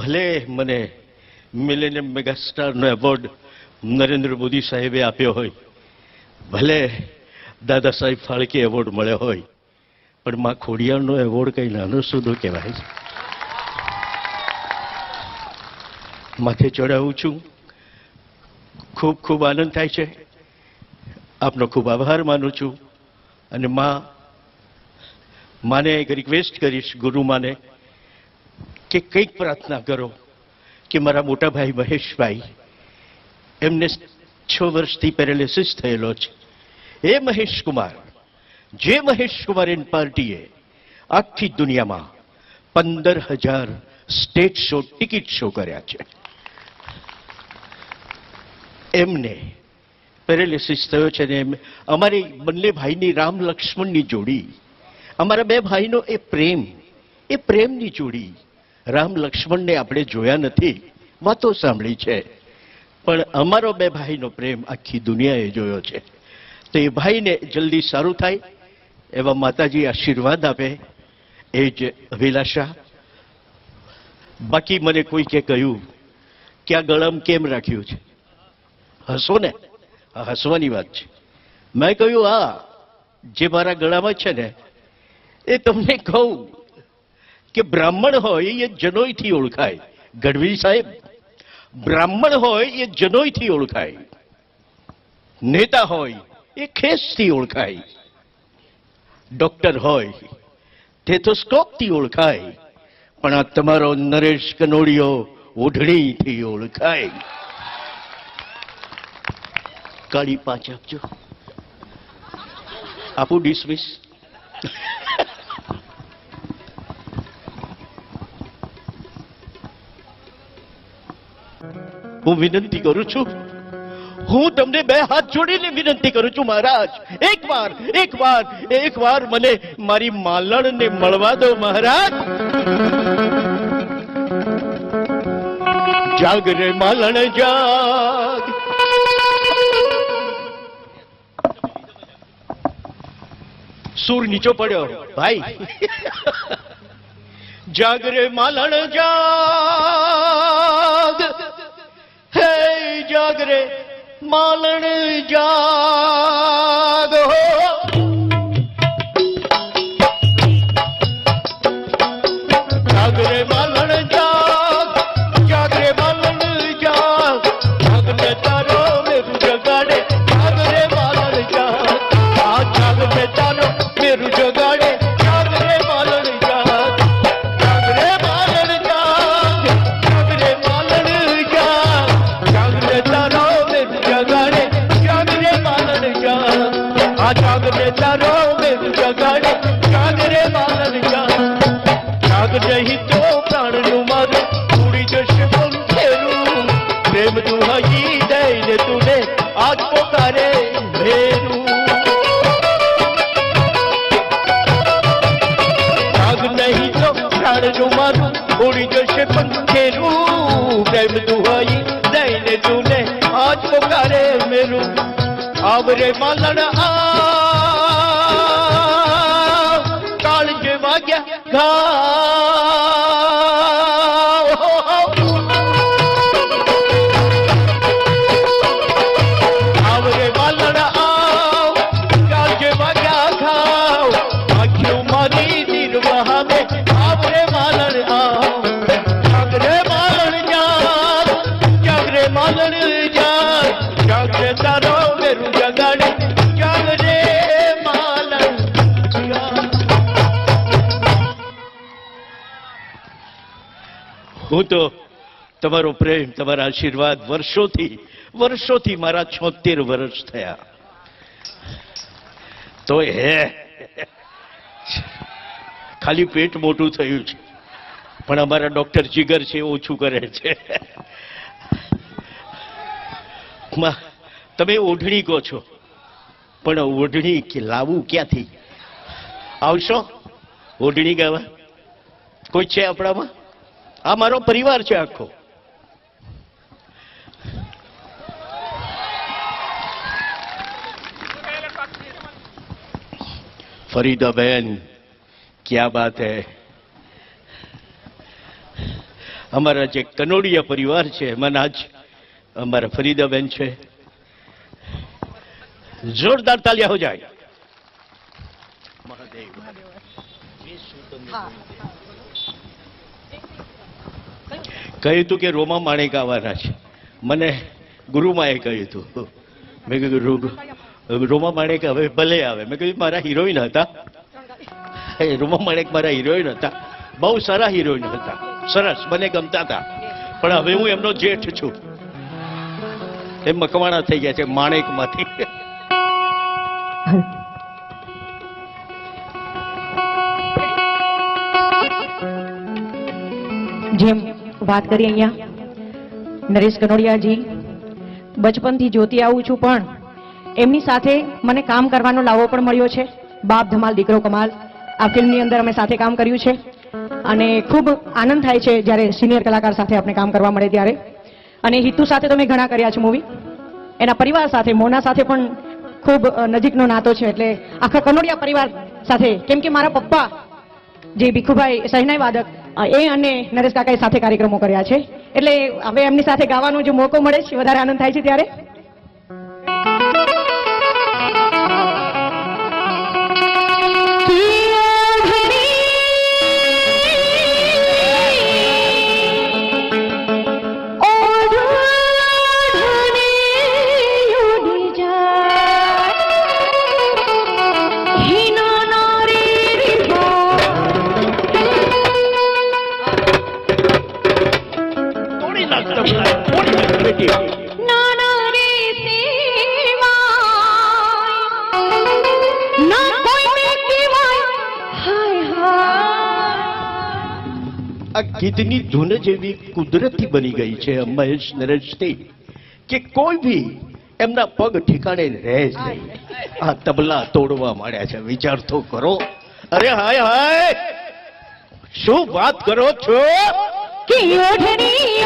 ભલે મને મિલેનિયમ મેગાસ્ટારનો એવોર્ડ નરેન્દ્ર મોદી સાહેબે આપ્યો હોય, ભલે દાદા સાહેબ ફાળકે એવોર્ડ મળ્યો હોય, પણ માં ખોડિયારનો એવોર્ડ કંઈ નાનો સુધો કહેવાય માથે ચડાવું છું. ખૂબ ખૂબ આનંદ થાય છે. આપનો ખૂબ આભાર માનું છું. અને માં, માને એક રિક્વેસ્ટ કરીશ ગુરુ માને કે કંઈક પ્રાર્થના કરો કે મારા મોટા ભાઈ મહેશભાઈ એમને છ વર્ષથી પેરેલિસિસ થયેલો છે. એ મહેશ કુમાર જે મહેશ કુમાર પાર્ટીએ આખી દુનિયામાં પંદર હજાર સ્ટેજ શો ટિકિટ શો કર્યા છે. એમને પેરેલિસિસ થયો છે ને એમ અમારી બંને ભાઈની રામ લક્ષ્મણની જોડી, અમારા બે ભાઈનો એ પ્રેમ, એ પ્રેમની જોડી રામ લક્ષ્મણને આપણે જોયા નથી, વાતો સાંભળી છે. પણ અમારો બે ભાઈનો પ્રેમ આખી દુનિયાએ જોયો છે. તો એ ભાઈને જલ્દી સારું થાય, એવા માતાજી આશીર્વાદ આપે, એ જ અભિલાષા. બાકી મને કોઈકે કહ્યું કે આ ગળામ કેમ રાખ્યું છે? હસો ને? હસવાની વાત છે. મેં કહ્યું આ જે મારા ગળામાં છે ને, એ તમને કહું. કે બ્રાહ્મણ હોય એ જનોઈથી ઓળખાય. ગઢવી સાહેબ, બ્રાહ્મણ હોય એ જનોઈથી ઓળખાય. નેતા હોય એ ખેસથી ઓળખાય. ડોક્ટર હોય ટેથોસ્કોપથી ઓળખાય. પણ આ તમારો નરેશ કનોડિયો ઓઢણીથી ઓળખાય. કાળી પાંચ આપજો. આપું ડિસમિસ હું વિનંતી કરું છું. હું તમને બે હાથ જોડીને વિનંતી કરું છું, મહારાજ. એક વાર એક વાર એક વાર મને મારી માલણને મળવા દો, મહારાજ. જાગ રે માલણ, જાગ. સૂર નીચો પડ્યો, ભાઈ. જાગ રે માલણ, જાગ. હે જાગરે માલણ જાગ હો. આ જાગ ને તારો મેરું જગાડે, જાગ રે માલણ જાગ જાગ નહીં તો પ્રાણનું મારું, ઉડી જશે પંખેરું પ્રેમ દુહાઈ દઈને તુને આજ પોકારે ભેરું જાગ નહીં તો પ્રાણનું મારું, ઉડી જશે પંખેરું પ્રેમ દુહાઈ દઈને તુને આજ પોકારે મેરું. આવરે માલણ આ. કાળ જે વાગ્યા ઘા. હું તો તમારો પ્રેમ, તમારા આશીર્વાદ વર્ષોથી વર્ષોથી મારા છોતેર વર્ષ થયા. તો હે. ખાલી પેટ મોટું થયું છે. પણ અમારા ડોક્ટર જીગર છે ઓછું કરે છે. તમે ઓઢણી કહો છો. પણ ઓઢણી કે લાવવું ક્યાંથી? આવશો? ઓઢણી ગાવા? કોઈ છે આપણામાં? આ મારો પરિવાર છે આખો. ફરીદાબેન ક્યા બાત હે? અમારા જે કનોડિયા પરિવાર છે એમાંના જ અમારા ફરીદાબેન છે. જોરદાર તાલિયા હો જાય. કહ્યું હતું કે રોમા માણેક આવવાના છે. મને ગુરુમાએ કહ્યું હતું મેં કીધું "રો- રોમા માણેક હવે ભલે આવે. મેં કીધું, મારા હિરોઈન હતા. રોમા માણેક મારા હિરોઈન હતા. બહુ સારા હિરોઈન હતા. સરસ, મને ગમતા હતા. પણ હવે હું એમનો જેઠ છું. એ મકવાણા થઈ ગયા છે માણેકમાંથી. જેમ વાત કરી અહીંયા. નરેશ કનોડિયાજી, બચપનથી જોતી આવું છું, પણ એમની સાથે મને કામ કરવાનો લાવો પણ મળ્યો છે. બાપ ધમાલ, દીકરો કમાલ, આ ફિલ્મની અંદર અમે સાથે કામ કર્યું છે. અને ખૂબ આનંદ થાય છે જ્યારે સિનિયર કલાકાર સાથે આપણે કામ કરવા મળે ત્યારે. અને હિતુ સાથે તો મેં ઘણા કર્યા છે મૂવી એના પરિવાર સાથે, મોના સાથે પણ ખૂબ નજીકનો નાતો છે. એટલે આખા કનોડિયા પરિવાર સાથે, કેમ કે મારા પપ્પા જે ભીખુભાઈ સહનાઈ વાદક એ અને નરેશ કાકાએ સાથે કાર્યક્રમો કર્યા છે. એટલે હવે એમની સાથે ગાવાનો જે મોકો મળે છે, વધારે આનંદ થાય છે ત્યારે. આ ગીતની ધૂન જ કુદરતી બની ગઈ છે મહેશ નરેશથી કે કોઈ બી એમના પગ ઠેકાણે રહે જ નહીં. આ તબલા તોડવા માંડ્યા છે. વિચાર તો કરો. અરે હાય હાય! શું વાત કરો છો? ઓઢણી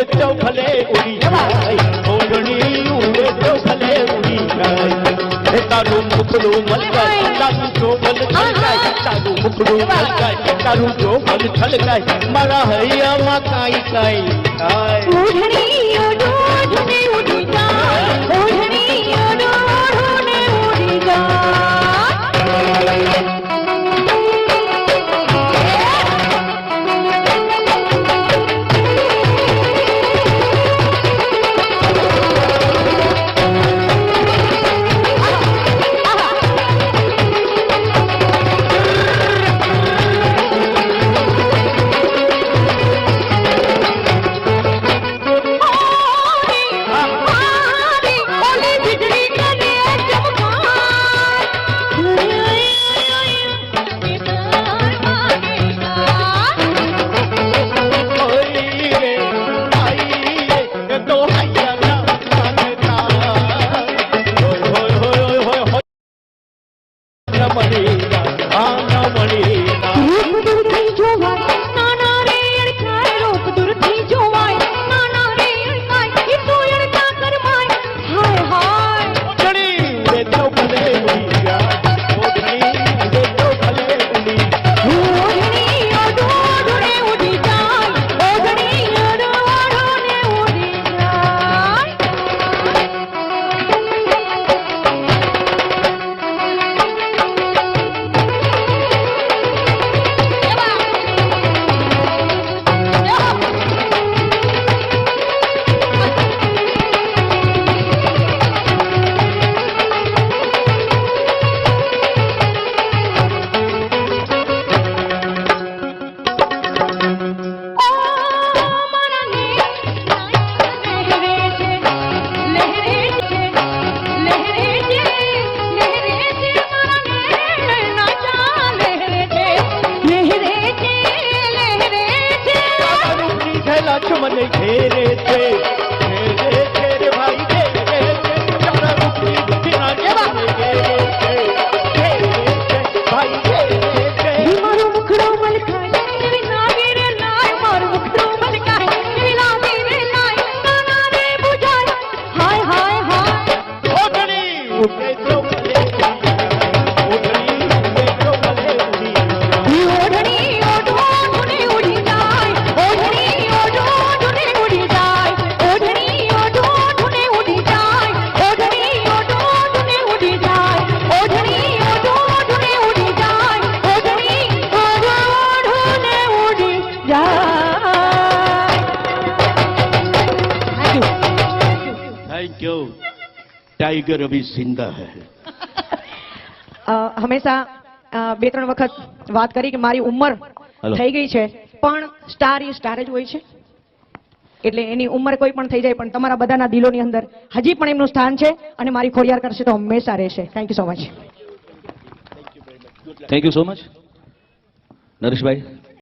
ઉડે તો ભલે ઉડી જાય ઓઢણી ઉડે તો ભલે ઉડી જાય તારું મુખડું મલકાય તારું જોબલ છલકાય તારું મુખડું મલકાય તારું જોબલ છલકાય મારા હૈયામાં કાંઈ કાંઈ થાય Lord. टाइगर अभी जिंदा है અ, હંમેશા અ, બે ત્રણ વખત વાત કરી કે મારી ઉંમર હલો. થઈ ગઈ છે પણ સ્ટાર એ સ્ટાર જ હોય છે એટલે એની ઉંમર કોઈ પણ થઈ જાય પણ તમારા બધાના દિલોની અંદર હજી પણ એમનું સ્થાન છે અને મારી ખોડિયાર કરશે તો હંમેશા રહેશે thank you so much thank you so much Nareshbhai